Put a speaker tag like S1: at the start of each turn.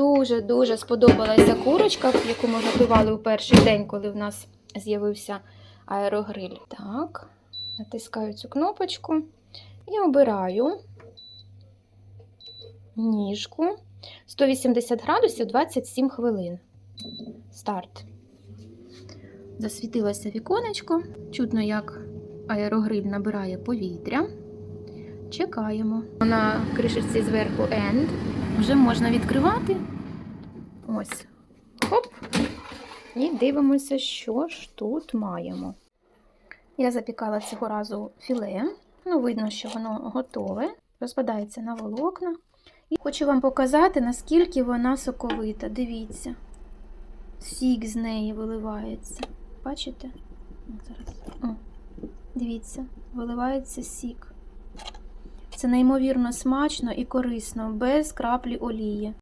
S1: дуже-дуже сподобалася курочка, яку ми готували у перший день, коли в нас з'явився аерогриль. Так, натискаю цю кнопочку і обираю ніжку 180 градусів 27 хвилин. Старт. Засвітилося віконечко. Чутно, як аерогриль набирає повітря. Чекаємо. На кришечці зверху End. Вже можна відкривати. Ось. Хоп. І дивимося, що ж тут маємо. Я запікала цього разу філе. Ну, видно, що воно готове. Розпадається на волокна. І хочу вам показати, наскільки вона соковита. Дивіться. Сік з неї виливається. Бачите? О, дивіться, виливається сік. Це неймовірно смачно і корисно, без краплі олії.